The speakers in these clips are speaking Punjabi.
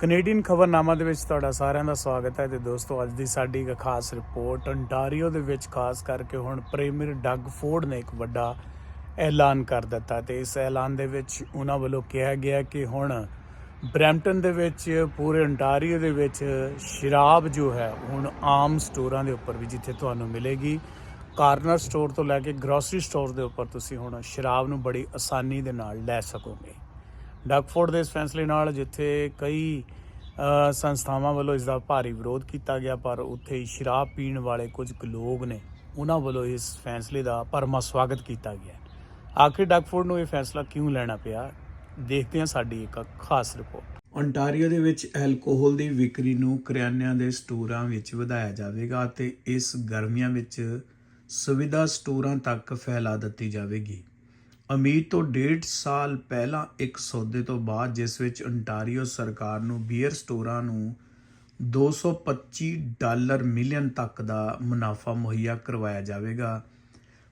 ਕੈਨੇਡੀਅਨ ਖਬਰਨਾਮਾ ਦੇ ਵਿੱਚ ਤੁਹਾਡਾ ਸਾਰਿਆਂ ਦਾ ਸਵਾਗਤ ਹੈ ਤੇ ਦੋਸਤੋ, ਅੱਜ ਦੀ ਸਾਡੀ ਇੱਕ ਖਾਸ ਰਿਪੋਰਟ ਅੰਟਾਰੀਓ ਦੇ ਵਿੱਚ, ਖਾਸ ਕਰਕੇ ਹੁਣ ਪ੍ਰੀਮੀਅਰ ਡੱਗ ਫੋਰਡ ਨੇ ਇੱਕ ਵੱਡਾ ਐਲਾਨ ਕਰ ਦਿੱਤਾ ਤੇ ਇਸ ਐਲਾਨ ਦੇ ਵਿੱਚ ਉਹਨਾਂ ਵੱਲੋਂ ਕਿਹਾ ਗਿਆ ਕਿ ਹੁਣ ਬਰੈਂਪਟਨ ਦੇ ਵਿੱਚ, ਪੂਰੇ ਅੰਟਾਰੀਓ ਦੇ ਵਿੱਚ ਸ਼ਰਾਬ ਜੋ ਹੈ, ਹੁਣ ਆਮ ਸਟੋਰਾਂ ਦੇ ਉੱਪਰ ਵੀ ਜਿੱਥੇ ਤੁਹਾਨੂੰ ਮਿਲੇਗੀ। ਕਾਰਨਰ ਸਟੋਰ ਤੋਂ ਲੈ ਕੇ ਗਰੋਸਰੀ ਸਟੋਰ ਦੇ ਉੱਪਰ ਤੁਸੀਂ ਹੁਣ ਸ਼ਰਾਬ ਨੂੰ ਬੜੀ ਆਸਾਨੀ ਦੇ ਨਾਲ ਲੈ ਸਕੋਗੇ। ਡਗਫੋਰਡ ਦੇ ਇਸ ਫੈਸਲੇ ਨਾਲ ਜਿੱਥੇ ਕਈ ਸੰਸਥਾਵਾਂ ਵੱਲੋਂ ਇਸ ਦਾ ਭਾਰੀ ਵਿਰੋਧ ਕੀਤਾ ਗਿਆ, ਪਰ ਉੱਥੇ ਹੀ ਸ਼ਰਾਬ ਪੀਣ ਵਾਲੇ ਕੁਝ ਕੁ ਲੋਕ ਨੇ, ਉਹਨਾਂ ਵੱਲੋਂ ਇਸ ਫੈਸਲੇ ਦਾ ਭਰਮਾ ਸਵਾਗਤ ਕੀਤਾ ਗਿਆ। ਆਖਿਰ ਡਗਫੋਰਡ ਨੂੰ ਇਹ ਫੈਸਲਾ ਕਿਉਂ ਲੈਣਾ ਪਿਆ? ਦੇਖਦੇ ਹਾਂ ਸਾਡੀ ਇੱਕ ਖਾਸ ਰਿਪੋਰਟ। ontario ਦੇ ਵਿੱਚ ਐਲਕੋਹਲ ਦੀ ਵਿਕਰੀ ਨੂੰ ਕਰਿਆਨਿਆਂ ਦੇ ਸਟੋਰਾਂ ਵਿੱਚ ਵਧਾਇਆ ਜਾਵੇਗਾ ਅਤੇ ਇਸ ਗਰਮੀਆਂ ਵਿੱਚ ਸੁਵਿਧਾ ਸਟੋਰਾਂ ਤੱਕ ਫੈਲਾ ਦਿੱਤੀ ਜਾਵੇਗੀ। ਅਮੀਰ ਤੋਂ ਡੇਢ ਸਾਲ ਪਹਿਲਾਂ ਇੱਕ ਸੌਦੇ ਤੋਂ ਬਾਅਦ, ਜਿਸ ਵਿੱਚ ontario ਸਰਕਾਰ ਨੂੰ ਬੀਅਰ ਸਟੋਰਾਂ ਨੂੰ 225 ਡਾਲਰ ਮਿਲੀਅਨ ਤੱਕ ਦਾ ਮੁਨਾਫਾ ਮੁਹੱਈਆ ਕਰਵਾਇਆ ਜਾਵੇਗਾ।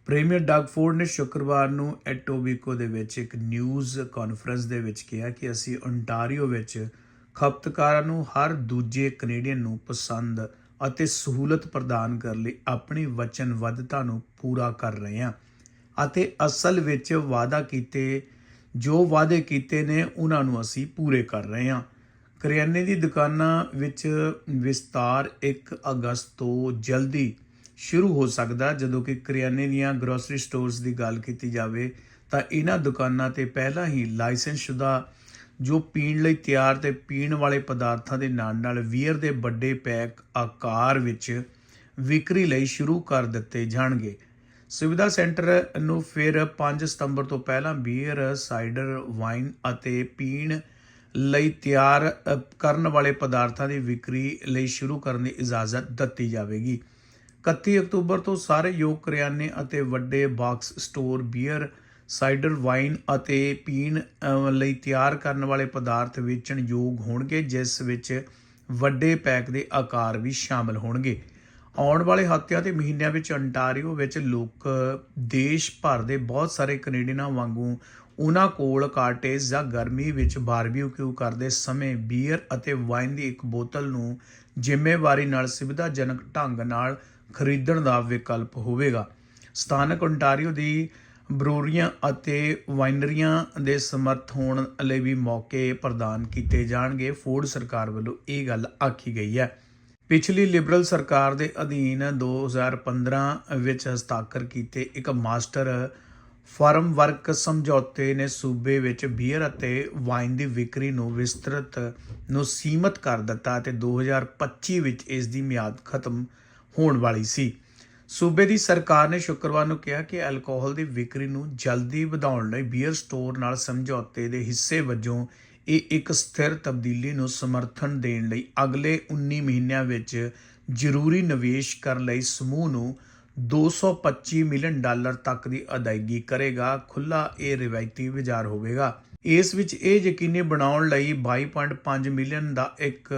ਪ੍ਰੀਮੀਅਰ ਡਗ ਫੋਰਡ ਨੇ ਸ਼ੁੱਕਰਵਾਰ ਨੂੰ ਐਟੋਬੀਕੋ ਦੇ ਵਿੱਚ ਇੱਕ ਨਿਊਜ਼ ਕਾਨਫਰੰਸ ਦੇ ਵਿੱਚ ਕਿਹਾ ਕਿ ਅਸੀਂ ontario ਵਿੱਚ ਖਪਤਕਾਰਾਂ ਨੂੰ ਹਰ ਦੂਜੇ ਕੈਨੇਡੀਅਨ ਨੂੰ ਪਸੰਦ ਅਤੇ ਸਹੂਲਤ ਪ੍ਰਦਾਨ ਕਰਨ ਲਈ ਆਪਣੀ ਵਚਨਬੱਧਤਾ ਨੂੰ ਪੂਰਾ ਕਰ ਰਹੇ ਹਾਂ। ਅਤੇ ਅਸਲ ਵਿੱਚ ਵਾਅਦਾ ਕੀਤੇ, ਜੋ ਵਾਅਦੇ ਕੀਤੇ ਨੇ, ਉਹਨਾਂ ਨੂੰ ਅਸੀਂ ਪੂਰੇ ਕਰ ਰਹੇ ਹਾਂ। ਕਰਿਆਨੇ ਦੀ ਦੁਕਾਨਾਂ ਵਿੱਚ ਵਿਸਤਾਰ 1 ਅਗਸਤ ਤੋਂ ਜਲਦੀ ਸ਼ੁਰੂ ਹੋ ਸਕਦਾ ਜਦੋਂ ਕਿ ਕਰਿਆਨੇ ਦੀਆਂ ਗਰੋਸਰੀ ਸਟੋਰਸ ਦੀ ਗੱਲ ਕੀਤੀ ਜਾਵੇ, ਤਾਂ ਇਹਨਾਂ ਦੁਕਾਨਾਂ ਤੇ ਪਹਿਲਾਂ ਹੀ ਲਾਇਸੈਂਸਸ਼ੁਦਾ, ਜੋ ਪੀਣ ਲਈ ਤਿਆਰ ਤੇ ਪੀਣ ਵਾਲੇ ਪਦਾਰਥਾਂ ਦੇ ਨਾਲ ਨਾਲ ਵੀਅਰ ਦੇ ਵੱਡੇ ਪੈਕ ਆਕਾਰ ਵਿੱਚ ਵਿਕਰੀ ਲਈ ਸ਼ੁਰੂ ਕਰ ਦਿੱਤੇ ਜਾਣਗੇ। ਸੁਵਿਧਾ ਸੈਂਟਰ ਨੂੰ ਫਿਰ 5 ਸਤੰਬਰ ਤੋਂ ਪਹਿਲਾਂ ਬੀਅਰ, ਸਾਈਡਰ, ਵਾਈਨ ਅਤੇ ਪੀਣ ਲਈ ਤਿਆਰ ਕਰਨ ਵਾਲੇ ਪਦਾਰਥਾਂ ਦੀ ਵਿਕਰੀ ਲਈ ਸ਼ੁਰੂ ਕਰਨ ਦੀ ਇਜਾਜ਼ਤ ਦਿੱਤੀ ਜਾਵੇਗੀ। 31 ਅਕਤੂਬਰ ਤੋਂ ਸਾਰੇ ਯੋਗ ਕਰਿਆਨੇ ਅਤੇ ਵੱਡੇ box store beer, cider, wine ਅਤੇ ਪੀਣ ਲਈ ਤਿਆਰ ਕਰਨ ਵਾਲੇ ਪਦਾਰਥ ਵੇਚਣ ਯੋਗ ਹੋਣਗੇ, ਜਿਸ ਵਿੱਚ ਵੱਡੇ ਪੈਕ ਦੇ ਆਕਾਰ ਵੀ ਸ਼ਾਮਲ ਹੋਣਗੇ। ਆਉਣ ਵਾਲੇ ਹਫ਼ਤਿਆਂ ਤੇ ਮਹੀਨਿਆਂ ਵਿੱਚ ontario ਵਿੱਚ ਲੋਕ, ਦੇਸ਼ ਭਰ ਦੇ ਬਹੁਤ ਸਾਰੇ ਕੈਨੇਡੀਅਨਾਂ ਵਾਂਗੂ ਉਹਨਾਂ ਕੋਲ ਕਾਰਟੇਜ ਜਾਂ ਗਰਮੀ ਵਿੱਚ ਬਾਰਬੀਕਿਊ ਕਰਦੇ ਸਮੇਂ ਬੀਅਰ ਅਤੇ ਵਾਈਨ ਦੀ ਇੱਕ ਬੋਤਲ ਨੂੰ ਜ਼ਿੰਮੇਵਾਰੀ ਨਾਲ ਸੁਵਿਧਾਜਨਕ ਢੰਗ ਨਾਲ ਖਰੀਦਣ ਦਾ ਵਿਕਲਪ ਹੋਵੇਗਾ। ਸਥਾਨਕ ਓਨਟਾਰੀਓ ਦੀ ਬਰੂਰੀਆਂ ਅਤੇ ਵਾਈਨਰੀਆਂ ਦੇ ਸਮਰਥ ਹੋਣ ਲਈ ਵੀ ਮੌਕੇ ਪ੍ਰਦਾਨ ਕੀਤੇ ਜਾਣਗੇ। ਫੋਰਡ ਸਰਕਾਰ ਵੱਲੋਂ ਇਹ ਗੱਲ ਆਖੀ ਗਈ ਹੈ। ਪਿਛਲੀ ਲਿਬਰਲ ਸਰਕਾਰ ਦੇ ਅਧੀਨ 2015 ਵਿੱਚ ਹਸਤਾਖਰ ਕੀਤੇ ਇੱਕ ਮਾਸਟਰ ਫਾਰਮ ਵਰਕ ਸਮਝੌਤੇ ਨੇ ਸੂਬੇ ਵਿੱਚ ਬੀਅਰ ਅਤੇ ਵਾਈਨ ਦੀ ਵਿਕਰੀ ਨੂੰ ਵਿਸਤ੍ਰਿਤ ਨੂੰ ਸੀਮਤ ਕਰ ਦਿੱਤਾ ਅਤੇ 2025 ਵਿੱਚ ਇਸ ਦੀ ਮਿਆਦ ਖਤਮ ਹੋਣ ਵਾਲੀ ਸੀ। ਸੂਬੇ ਦੀ ਸਰਕਾਰ ਨੇ ਸ਼ੁੱਕਰਵਾਰ ਨੂੰ ਕਿਹਾ ਕਿ ਐਲਕੋਹਲ ਦੀ ਵਿਕਰੀ ਨੂੰ ਜਲਦੀ ਵਧਾਉਣ ਲਈ ਬੀਅਰ ਸਟੋਰ ਨਾਲ ਸਮਝੌਤੇ ਦੇ ਹਿੱਸੇ ਵਜੋਂ ਇਹ ਇੱਕ ਸਥਿਰ ਤਬਦੀਲੀ ਨੂੰ ਸਮਰਥਨ ਦੇਣ ਲਈ ਅਗਲੇ 19 ਮਹੀਨਿਆਂ ਵਿੱਚ ਜ਼ਰੂਰੀ ਨਿਵੇਸ਼ ਕਰਨ ਲਈ ਸਮੂਹ ਨੂੰ 225 ਮਿਲੀਅਨ ਡਾਲਰ ਤੱਕ ਦੀ ਅਦਾਇਗੀ ਕਰੇਗਾ। ਖੁੱਲਾ ਇਹ ਰਿਵਾਇਤੀ ਬਾਜ਼ਾਰ ਹੋਵੇਗਾ। ਇਸ ਵਿੱਚ ਇਹ ਯਕੀਨੀ ਬਣਾਉਣ ਲਈ 22.5 ਮਿਲੀਅਨ ਦਾ ਇੱਕ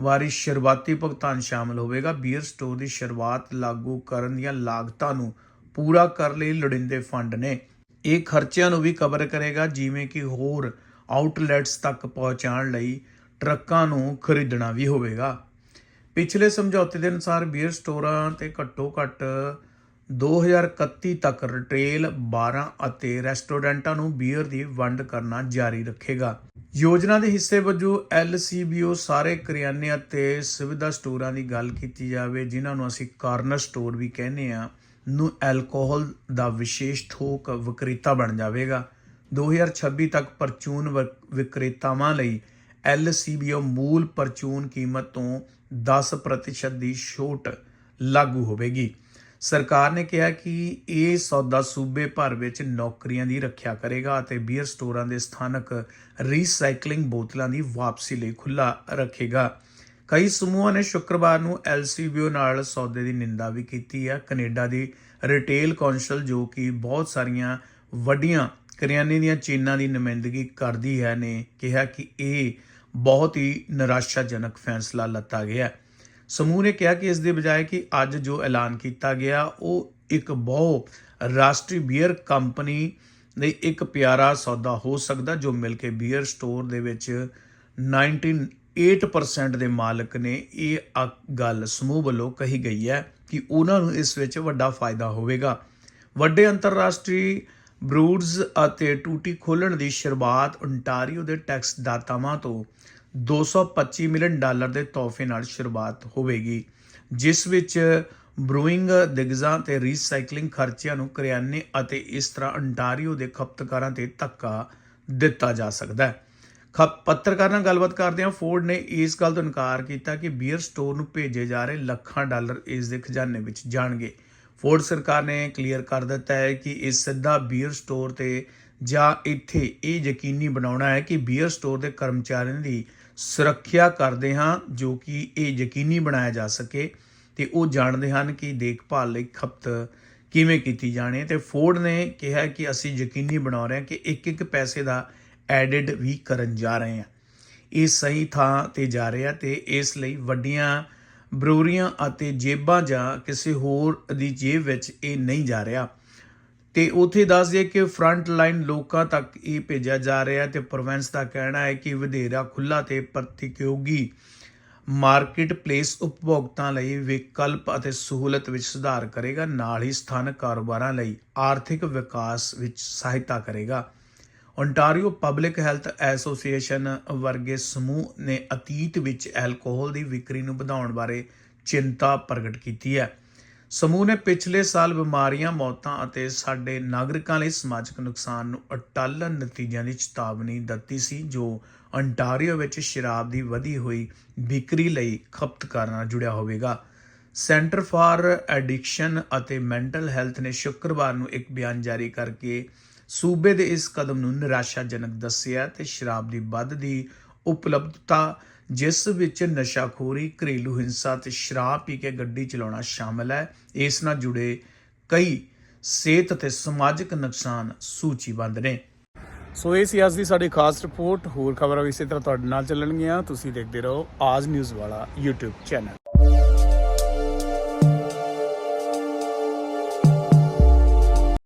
ਵਾਰੀ ਸ਼ੁਰੂਆਤੀ ਭੁਗਤਾਨ ਸ਼ਾਮਲ ਹੋਵੇਗਾ। ਬੀਅਰ ਸਟੋਰ ਦੀ ਸ਼ੁਰੂਆਤ ਲਾਗੂ ਕਰਨ ਦੀਆਂ ਲਾਗਤਾਂ ਨੂੰ ਪੂਰਾ ਕਰਨ ਲਈ ਲੋੜੀਂਦੇ ਫੰਡ ਨੇ। ਇਹ ਖਰਚਿਆਂ ਨੂੰ ਵੀ ਕਵਰ ਕਰੇਗਾ, ਜਿਵੇਂ ਕਿ ਹੋਰ ਆਊਟਲੈਟਸ ਤੱਕ ਪਹੁੰਚਾਉਣ ਲਈ ਟਰੱਕਾਂ ਨੂੰ ਖਰੀਦਣਾ ਵੀ ਹੋਵੇਗਾ। ਪਿਛਲੇ ਸਮਝੌਤੇ ਦੇ ਅਨੁਸਾਰ ਬੀਅਰ ਸਟੋਰਾਂ ਤੇ ਘੱਟੋ ਘੱਟ 2031 ਤੱਕ ਰਿਟੇਲ 12 ਅਤੇ ਰੈਸਟੋਰੈਂਟਾਂ ਨੂੰ ਬੀਅਰ ਦੀ ਵੰਡ ਕਰਨਾ ਜਾਰੀ ਰੱਖੇਗਾ। ਯੋਜਨਾ ਦੇ ਹਿੱਸੇ ਵਜੋਂ LCBO ਸਾਰੇ ਕਰਿਆਨੇ ਅਤੇ ਸੁਵਿਧਾ ਸਟੋਰਾਂ ਦੀ ਗੱਲ ਕੀਤੀ ਜਾਵੇ, ਜਿਨ੍ਹਾਂ ਨੂੰ ਅਸੀਂ ਕਾਰਨਰ ਸਟੋਰ ਵੀ ਕਹਿੰਦੇ ਆ ਨੂੰ ਐਲਕੋਹਲ ਦਾ ਵਿਸ਼ੇਸ਼ ਥੋਕ, ਵਿਕਰੇਤਾ ਬਣ ਜਾਵੇਗਾ। 2026 ਤੱਕ ਪਰਚੂਨ ਵਿਕ- ਵਿਕਰੇਤਾਵਾਂ ਲਈ LCBO ਮੂਲ ਪਰਚੂਨ ਕੀਮਤ ਤੋਂ 10% ਦੀ ਛੋਟ ਲਾਗੂ ਹੋਵੇਗੀ। ਸਰਕਾਰ ਨੇ ਕਿਹਾ ਕਿ ਇਹ ਸੌਦਾ ਸੂਬੇ ਭਰ ਵਿੱਚ ਨੌਕਰੀਆਂ ਦੀ ਰੱਖਿਆ ਕਰੇਗਾ ਅਤੇ ਬੀਅਰ ਸਟੋਰਾਂ ਦੇ ਸਥਾਨਕ ਰੀਸਾਈਕਲਿੰਗ ਬੋਤਲਾਂ ਦੀ ਵਾਪਸੀ ਲਈ ਖੁੱਲਾ ਰੱਖੇਗਾ। ਕਈ ਸਮੂਹਾਂ ਨੇ ਸ਼ੁੱਕਰਵਾਰ ਨੂੰ LCBO ਨਾਲ ਸੌਦੇ ਦੀ ਨਿੰਦਾ ਵੀ ਕੀਤੀ ਹੈ। ਕੈਨੇਡਾ ਦੀ ਰਿਟੇਲ ਕੌਂਸਲ ਜੋ ਕਿ ਬਹੁਤ ਸਾਰੀਆਂ ਵੱਡੀਆਂ ਕਰਿਆਨੇ ਦੀਆਂ ਚੇਨਾਂ ਦੀ ਨੁਮਾਇੰਦਗੀ ਕਰਦੀ ਹੈ ਨੇ ਕਿਹਾ ਕਿ ਇਹ ਬਹੁਤ ਹੀ ਨਿਰਾਸ਼ਾਜਨਕ ਫੈਸਲਾ ਲੱਤਾ ਗਿਆ ਸਮੂਹ ਨੇ ਕਿਹਾ ਕਿ ਇਸ ਦੇ ਬਜਾਏ ਕਿ ਅੱਜ ਜੋ ਐਲਾਨ ਕੀਤਾ ਗਿਆ, ਉਹ ਇੱਕ ਬਹੁ ਰਾਸ਼ਟਰੀ ਬੀਅਰ ਕੰਪਨੀ ਦੇ ਇੱਕ ਪਿਆਰਾ ਸੌਦਾ ਹੋ ਸਕਦਾ ਜੋ ਮਿਲ ਕੇ ਬੀਅਰ ਸਟੋਰ ਦੇ ਵਿੱਚ 19 8% ਦੇ ਮਾਲਕ ਨੇ ਇਹ ਅ- ਗੱਲ ਸਮੂਹ ਵੱਲੋਂ ਕਹੀ ਗਈ ਹੈ ਕਿ ਉਹਨਾਂ ਨੂੰ ਇਸ ਵਿੱਚ ਵੱਡਾ ਫਾਇਦਾ ਹੋਵੇਗਾ। ਵੱਡੇ ਅੰਤਰਰਾਸ਼ਟਰੀ ਬਰੂਡਸ ਅਤੇ ਟੂਟੀ ਖੋਲਣ ਦੀ ਸ਼ੁਰੂਆਤ ਓਨਟਾਰੀਓ ਦੇ ਟੈਕਸ ਦਾਤਾਵਾਂ ਤੋਂ 225 ਮਿਲੀਅਨ ਡਾਲਰ ਦੇ ਤੋਹਫੇ ਨਾਲ ਸ਼ੁਰੂਆਤ ਹੋਵੇਗੀ, ਜਿਸ ਵਿੱਚ ਬਰੂਇੰਗ ਦਿਗਜ਼ਾਂ ਤੇ ਰੀਸਾਈਕਲਿੰਗ ਖਰਚਿਆਂ ਨੂੰ ਕਰਿਆਨੇ ਅਤੇ ਇਸ ਤਰ੍ਹਾਂ ਓਨਟਾਰੀਓ ਦੇ ਖਪਤਕਾਰਾਂ ਤੇ ਧੱਕਾ ਦਿੱਤਾ ਜਾ ਸਕਦਾ ਹੈ। ਖਪ ਪੱਤਰਕਾਰਾਂ ਨਾਲ ਗੱਲਬਾਤ ਕਰਦਿਆਂ ਫੋਰਡ ਨੇ ਇਸ ਗੱਲ ਤੋਂ ਇਨਕਾਰ ਕੀਤਾ ਕਿ ਬੀਅਰ ਸਟੋਰ ਨੂੰ ਭੇਜੇ ਜਾ ਰਹੇ ਲੱਖਾਂ ਡਾਲਰ ਇਸ ਦੇ ਖਜ਼ਾਨੇ ਵਿੱਚ ਜਾਣਗੇ। ਫੋਰਡ ਸਰਕਾਰ ਨੇ ਕਲੀਅਰ ਕਰ ਦਿੱਤਾ ਹੈ ਕਿ ਇਹ ਸਿੱਧਾ ਬੀਅਰ ਸਟੋਰ ਤੇ ਜਾਂ ਇੱਥੇ ਇਹ ਯਕੀਨੀ ਬਣਾਉਣਾ ਹੈ ਕਿ ਬੀਅਰ ਸਟੋਰ ਦੇ ਕਰਮਚਾਰੀਆਂ ਦੀ ਸੁਰੱਖਿਆ ਕਰਦੇ ਹਾਂ ਜੋ ਕਿ ਇਹ ਯਕੀਨੀ ਬਣਾਇਆ ਜਾ ਸਕੇ ਤੇ ਉਹ ਜਾਣਦੇ ਹਨ ਕਿ ਦੇਖਭਾਲ ਲਈ ਖਪਤ ਕਿਵੇਂ ਕੀਤੀ ਜਾਣੀ ਹੈ ਤੇ ਫੋਰਡ ਨੇ ਕਿਹਾ ਕਿ ਅਸੀਂ ਯਕੀਨੀ ਬਣਾ ਰਹੇ ਹਾਂ ਕਿ ਇੱਕ ਇੱਕ ਪੈਸੇ ਦਾ ਐਡਿਡ ਵੀ ਕਰਨ ਜਾ ਰਹੇ ਹਾਂ। ਇਹ ਸਹੀ ਥਾਂ ਤੇ ਜਾ ਰਿਹਾ ਤੇ ਇਸ ਲਈ ਵੱਡੀਆਂ ਬਰੂਰੀਆਂ ਅਤੇ ਜੇਬਾਂ ਜਾਂ ਕਿਸੇ ਹੋਰ ਦੀ ਜੇਬ ਵਿੱਚ ਇਹ ਨਹੀਂ ਜਾ ਰਿਹਾ। ਤੇ ਉਥੇ ਦੱਸ ਦਈਏ ਕਿ ਫਰੰਟ ਲਾਈਨ ਲੋਕਾਂ ਤੱਕ ਇਹ ਭੇਜਿਆ ਜਾ ਰਿਹਾ ਤੇ ਪ੍ਰੋਵਿੰਸ ਦਾ ਕਹਿਣਾ ਹੈ ਕਿ ਵਧੇਰਾ ਖੁੱਲਾ ਤੇ ਪ੍ਰਤੀਯੋਗੀ ਮਾਰਕੀਟ ਪਲੇਸ ਉਪਭੋਗਤਾ ਲਈ ਵਿਕਲਪ ਅਤੇ ਸਹੂਲਤ ਵਿੱਚ ਸੁਧਾਰ ਕਰੇਗਾ, ਨਾਲ ਹੀ ਸਥਾਨਕ ਕਾਰੋਬਾਰਾਂ ਲਈ ਆਰਥਿਕ ਵਿਕਾਸ ਵਿੱਚ ਸਹਾਇਤਾ ਕਰੇਗਾ। ਓਨਟਾਰੀਓ ਪਬਲਿਕ ਹੈਲਥ ਐਸੋਸੀਏਸ਼ਨ ਵਰਗੇ ਸਮੂਹ ਨੇ ਅਤੀਤ ਵਿੱਚ ਐਲਕੋਹਲ ਦੀ ਵਿਕਰੀ ਨੂੰ ਵਧਾਉਣ ਬਾਰੇ ਚਿੰਤਾ ਪ੍ਰਗਟ ਕੀਤੀ ਹੈ। ਸਮੂਹ ਨੇ ਪਿਛਲੇ ਸਾਲ ਬਿਮਾਰੀਆਂ, ਮੌਤਾਂ ਅਤੇ ਸਾਡੇ ਨਾਗਰਿਕਾਂ ਲਈ ਸਮਾਜਿਕ ਨੁਕਸਾਨ ਨੂੰ ਅਟੱਲ ਨਤੀਜਿਆਂ ਦੀ ਚੇਤਾਵਨੀ ਦਿੱਤੀ ਸੀ, ਜੋ ontario ਵਿੱਚ ਸ਼ਰਾਬ ਦੀ ਵਧੀ ਹੋਈ ਵਿਕਰੀ ਲਈ ਖਪਤਕਾਰਾਂ ਨਾਲ ਜੁੜਿਆ ਹੋਵੇਗਾ। ਸੈਂਟਰ ਫਾਰ ਐਡਿਕਸ਼ਨ ਅਤੇ ਮੈਂਟਲ ਹੈਲਥ ਨੇ ਸ਼ੁੱਕਰਵਾਰ ਨੂੰ ਇੱਕ ਬਿਆਨ ਜਾਰੀ ਕਰਕੇ ਸੂਬੇ ਦੇ ਇਸ ਕਦਮ ਨੂੰ ਨਿਰਾਸ਼ਾਜਨਕ ਦੱਸਿਆ ਤੇ ਸ਼ਰਾਬ ਦੀ ਵੱਧਦੀ ਉਪਲਬਧਤਾ, ਜਿਸ ਵਿੱਚ ਨਸ਼ਾਖੋਰੀ, ਘਰੇਲੂ ਹਿੰਸਾ ਤੇ ਸ਼ਰਾਬ ਪੀ ਕੇ ਗੱਡੀ ਚਲਾਉਣਾ ਸ਼ਾਮਲ ਹੈ, ਇਸ ਨਾਲ ਜੁੜੇ ਕਈ ਸਿਹਤ ਅਤੇ ਸਮਾਜਿਕ ਨੁਕਸਾਨ ਸੂਚੀਬੱਧ ਨੇ। ਸੋ ਇਹ ਸੀ ਅੱਜ ਦੀ ਸਾਡੀ ਖਾਸ ਰਿਪੋਰਟ। ਹੋਰ ਖਬਰਾਂ ਵੀ ਇਸੇ ਤਰ੍ਹਾਂ ਤੁਹਾਡੇ ਨਾਲ ਚੱਲਣਗੀਆਂ। ਤੁਸੀਂ ਦੇਖਦੇ ਰਹੋ ਆਜ ਨਿਊਜ਼ ਵਾਲਾ YouTube ਚੈਨਲ।